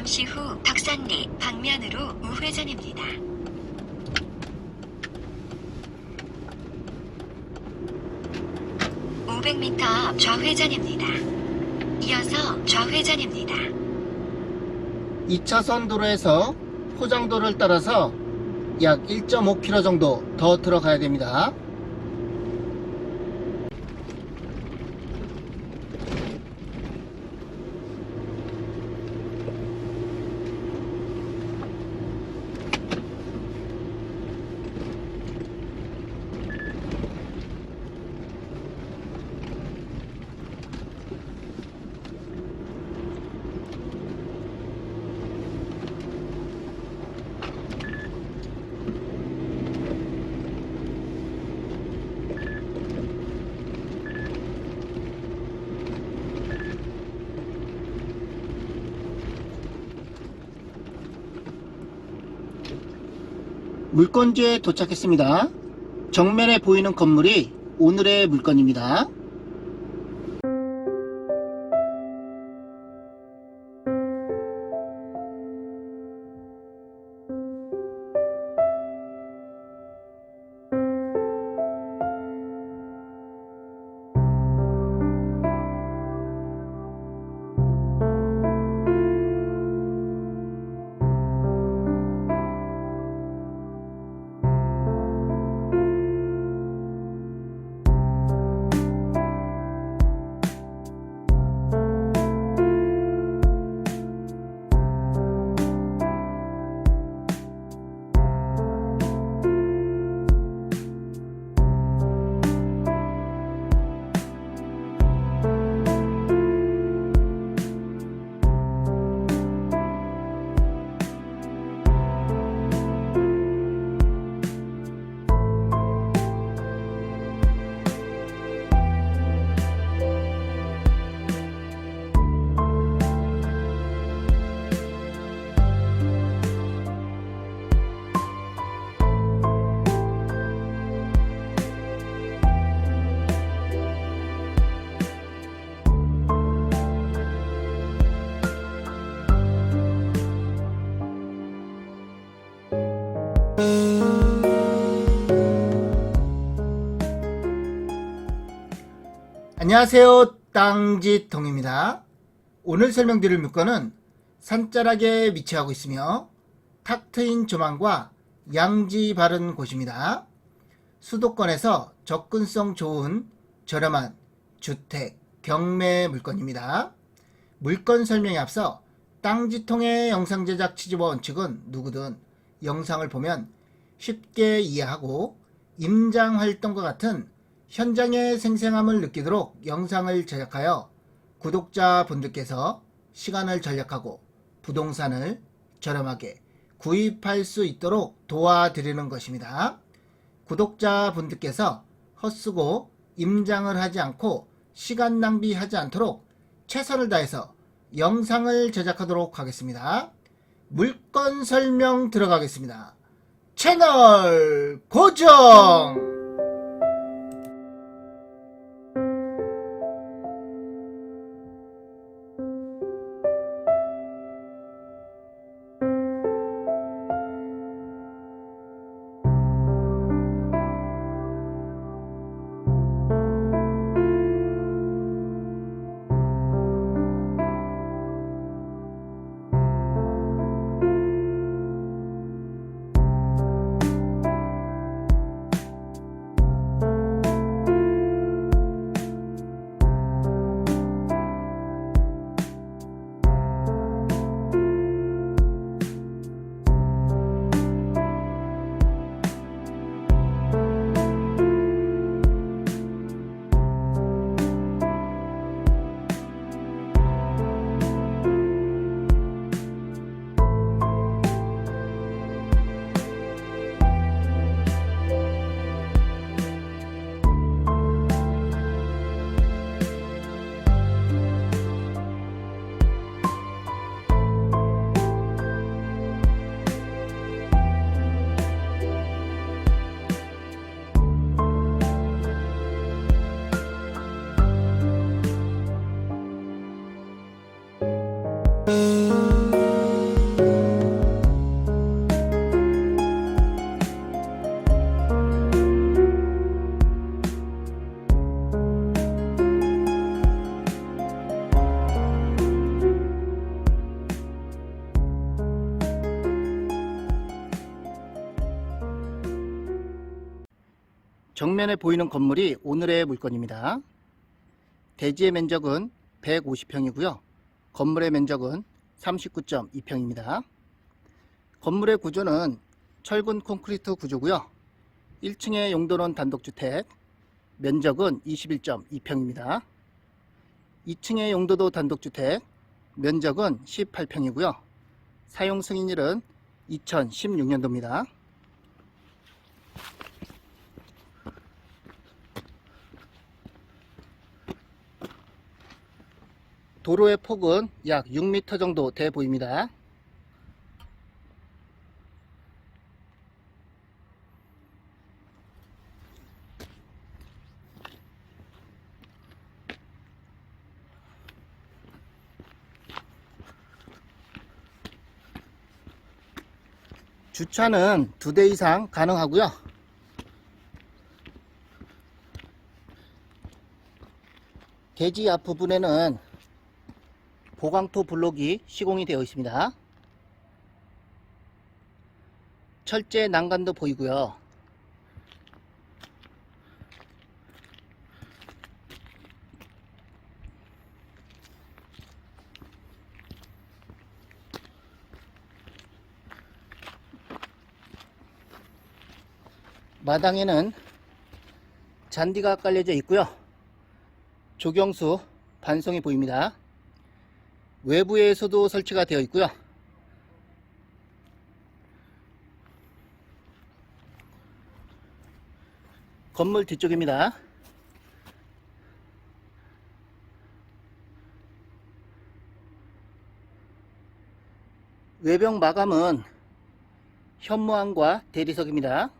잠시 후 덕산리 방면으로 우회전입니다. (500m) 앞 좌회전입니다. 이어서 좌회전입니다. 2차선 도로에서 포장도를 따라서 약 1.5km 정도 더 들어가야 됩니다. 물건지에 도착했습니다. 정면에 보이는 건물이 오늘의 물건입니다. 안녕하세요. 땅지통입니다. 오늘 설명드릴 물건은 산자락에 위치하고 있으며 탁 트인 조망과 양지 바른 곳입니다. 수도권에서 접근성 좋은 저렴한 주택, 경매 물건입니다. 물건 설명에 앞서 땅지통의 영상 제작 취지와 원칙은 누구든 영상을 보면 쉽게 이해하고 임장 활동과 같은 현장의 생생함을 느끼도록 영상을 제작하여 구독자 분들께서 시간을 절약하고 부동산을 저렴하게 구입할 수 있도록 도와드리는 것입니다. 구독자 분들께서 헛쓰고 임장을 하지 않고 시간 낭비하지 않도록 최선을 다해서 영상을 제작하도록 하겠습니다. 물건 설명 들어가겠습니다. 채널 고정! 정면에 보이는 건물이 오늘의 물건입니다. 대지의 면적은 150평이고요. 건물의 면적은 39.2평입니다. 건물의 구조는 철근 콘크리트 구조고요. 1층의 용도는 단독주택, 면적은 21.2평입니다. 2층의 용도도 단독주택, 면적은 18평이고요. 사용 승인일은 2016년도입니다. 도로의 폭은 약 6m 정도 돼 보입니다. 주차는 두 대 이상 가능하고요. 대지 앞 부분에는 보강토 블록이 시공이 되어 있습니다. 철제 난간도 보이고요. 마당에는 잔디가 깔려져 있고요. 조경수 반송이 보입니다. 외부에서도 설치가 되어 있고요. 건물 뒤쪽입니다. 외벽 마감은 현무암과 대리석입니다.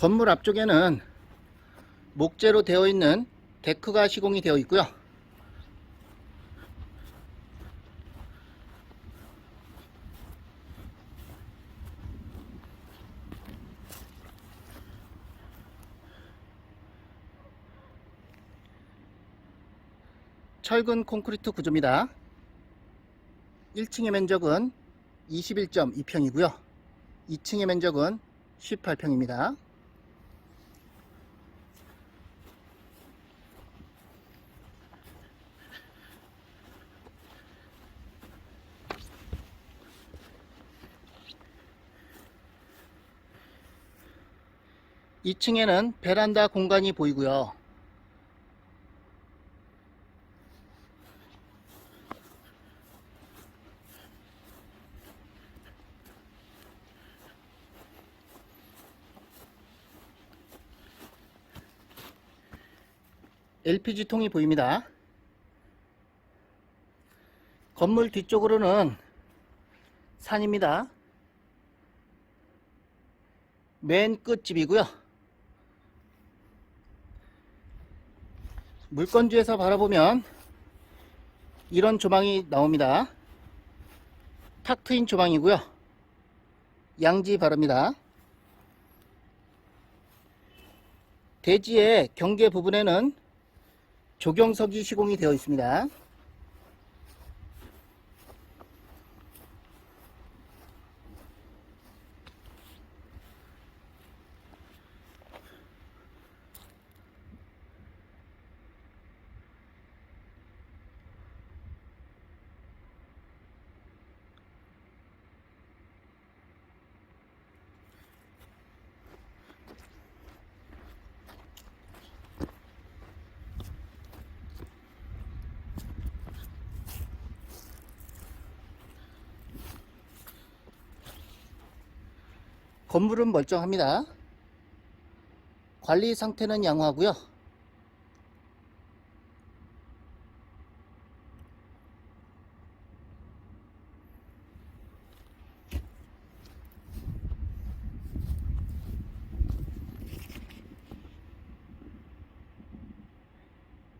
건물 앞쪽에는 목재로 되어 있는 데크가 시공이 되어 있고요. 철근 콘크리트 구조입니다. 1층의 면적은 21.2평이고요. 2층의 면적은 18평입니다. 이층에는 베란다 공간이 보이고요. LPG 통이 보입니다. 건물 뒤쪽으로는 산입니다. 맨 끝집이고요. 물건지에서 바라보면 이런 조망이 나옵니다. 탁 트인 조망이고요. 양지 바랍니다. 대지의 경계 부분에는 조경석이 시공이 되어 있습니다. 건물은 멀쩡합니다. 관리 상태는 양호하고요.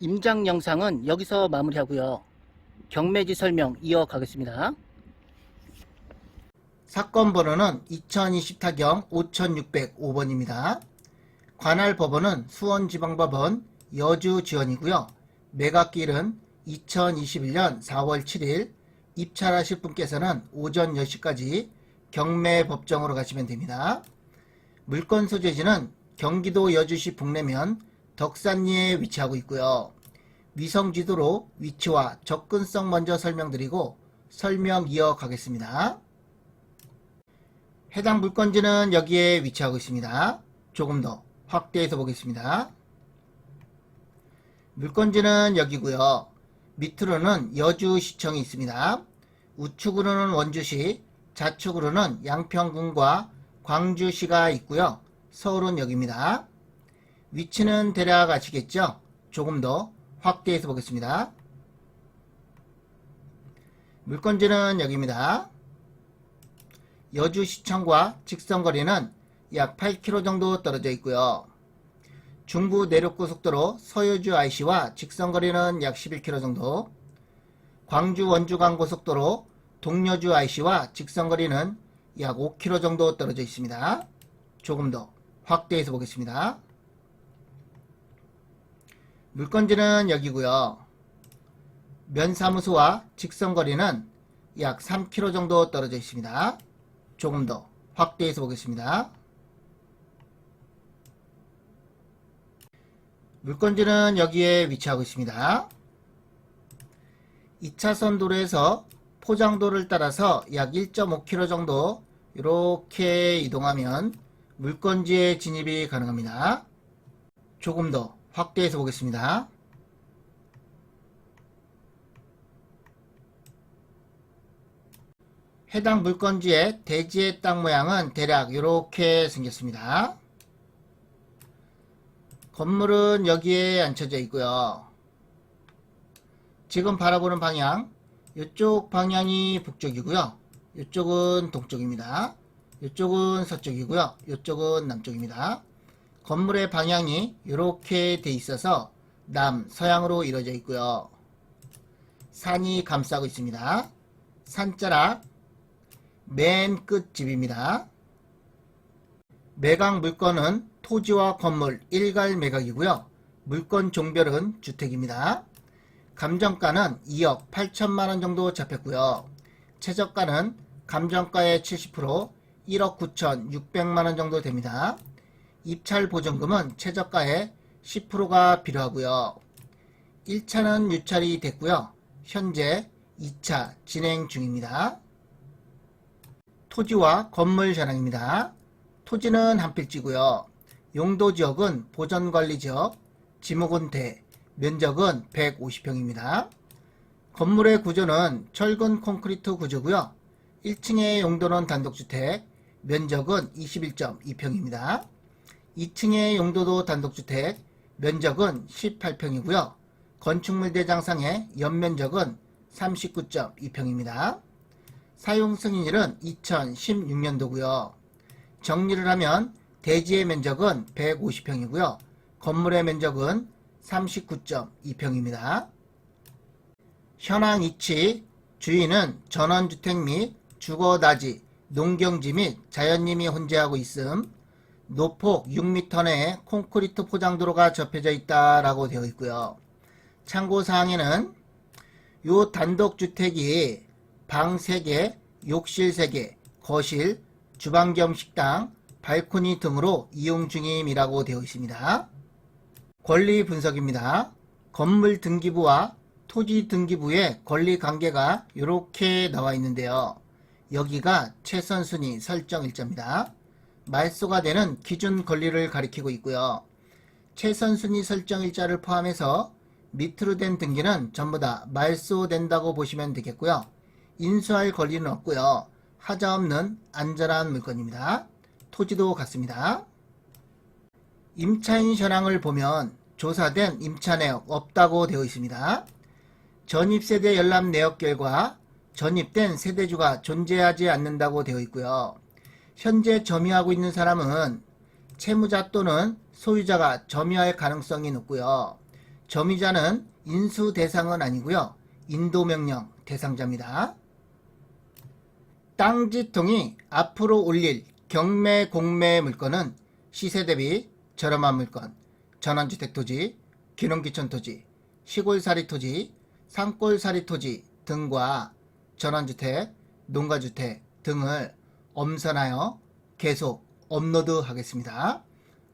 임장 영상은 여기서 마무리하고요. 경매지 설명 이어가겠습니다. 사건 번호는 2020 타경 5605번입니다. 관할 법원은 수원지방법원 여주지원이고요. 매각길은 2021년 4월 7일 입찰하실 분께서는 오전 10시까지 경매법정으로 가시면 됩니다. 물건 소재지는 경기도 여주시 북내면 덕산리에 위치하고 있고요. 위성지도로 위치와 접근성 먼저 설명드리고 설명 이어가겠습니다. 해당 물건지는 여기에 위치하고 있습니다. 조금 더 확대해서 보겠습니다. 물건지는 여기고요. 밑으로는 여주시청이 있습니다. 우측으로는 원주시, 좌측으로는 양평군과 광주시가 있고요. 서울은 여기입니다. 위치는 대략 아시겠죠? 조금 더 확대해서 보겠습니다. 물건지는 여기입니다. 여주 시청과 직선거리는 약 8km 정도 떨어져 있고요. 중부 내륙고속도로 서여주 IC와 직선거리는 약 11km 정도, 광주 원주간 고속도로 동여주 IC와 직선거리는 약 5km 정도 떨어져 있습니다. 조금 더 확대해서 보겠습니다. 물건지는 여기고요. 면사무소와 직선거리는 약 3km 정도 떨어져 있습니다. 조금 더 확대해서 보겠습니다. 물건지는 여기에 위치하고 있습니다. 2차선 도로에서 포장도를 따라서 약 1.5km 정도 이렇게 이동하면 물건지에 진입이 가능합니다. 조금 더 확대해서 보겠습니다. 해당 물건지의 대지의 땅 모양은 대략 이렇게 생겼습니다. 건물은 여기에 앉혀져 있고요. 지금 바라보는 방향, 이쪽 방향이 북쪽이고요. 이쪽은 동쪽입니다. 이쪽은 서쪽이고요. 이쪽은 남쪽입니다. 건물의 방향이 이렇게 돼 있어서 남, 서양으로 이루어져 있고요. 산이 감싸고 있습니다. 산자락, 맨 끝 집입니다. 매각 물건은 토지와 건물 일괄 매각이고요. 물건 종별은 주택입니다. 감정가는 2억 8천만원 정도 잡혔고요. 최저가는 감정가의 70% 1억 9천 6백만원 정도 됩니다. 입찰 보증금은 최저가의 10%가 필요하고요. 1차는 유찰이 됐고요. 현재 2차 진행 중입니다. 토지와 건물 전환입니다. 토지는 한 필지고요. 용도 지역은 보전관리 지역, 지목은 대, 면적은 150평입니다. 건물의 구조는 철근 콘크리트 구조고요. 1층의 용도는 단독주택, 면적은 21.2평입니다. 2층의 용도도 단독주택, 면적은 18평이고요. 건축물 대장상의 연면적은 39.2평입니다. 사용 승인일은 2016년도고요. 정리를 하면 대지의 면적은 150평이고요. 건물의 면적은 39.2평입니다. 현황 이치 주인은 전원주택 및 주거다지, 농경지 및 자연림이 혼재하고 있음 노폭 6m 내에 콘크리트 포장도로가 접혀져 있다라고 되어 있고요. 참고사항에는 요 단독주택이 방 3개, 욕실 3개, 거실, 주방 겸 식당, 발코니 등으로 이용 중임이라고 되어 있습니다. 권리 분석입니다. 건물 등기부와 토지 등기부의 권리 관계가 이렇게 나와 있는데요. 여기가 최선 순위 설정 일자입니다. 말소가 되는 기준 권리를 가리키고 있고요. 최선 순위 설정 일자를 포함해서 밑으로 된 등기는 전부 다 말소된다고 보시면 되겠고요. 인수할 권리는 없고요. 하자 없는 안전한 물건입니다. 토지도 같습니다. 임차인 현황을 보면 조사된 임차 내역 없다고 되어 있습니다. 전입세대 열람 내역 결과 전입된 세대주가 존재하지 않는다고 되어 있고요. 현재 점유하고 있는 사람은 채무자 또는 소유자가 점유할 가능성이 높고요. 점유자는 인수 대상은 아니고요. 인도명령 대상자입니다. 땅지통이 앞으로 올릴 경매 공매 물건은 시세 대비 저렴한 물건, 전원주택 토지, 기농기촌 토지, 시골살이 토지, 산골살이 토지 등과 전원주택, 농가주택 등을 엄선하여 계속 업로드 하겠습니다.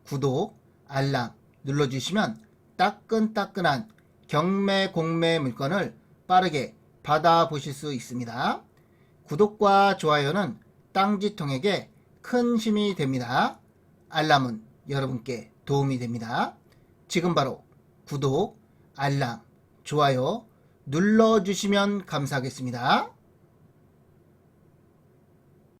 구독, 알람 눌러주시면 따끈따끈한 경매 공매 물건을 빠르게 받아보실 수 있습니다. 구독과 좋아요는 땅지통에게 큰 힘이 됩니다. 알람은 여러분께 도움이 됩니다. 지금 바로 구독, 알람, 좋아요 눌러주시면 감사하겠습니다.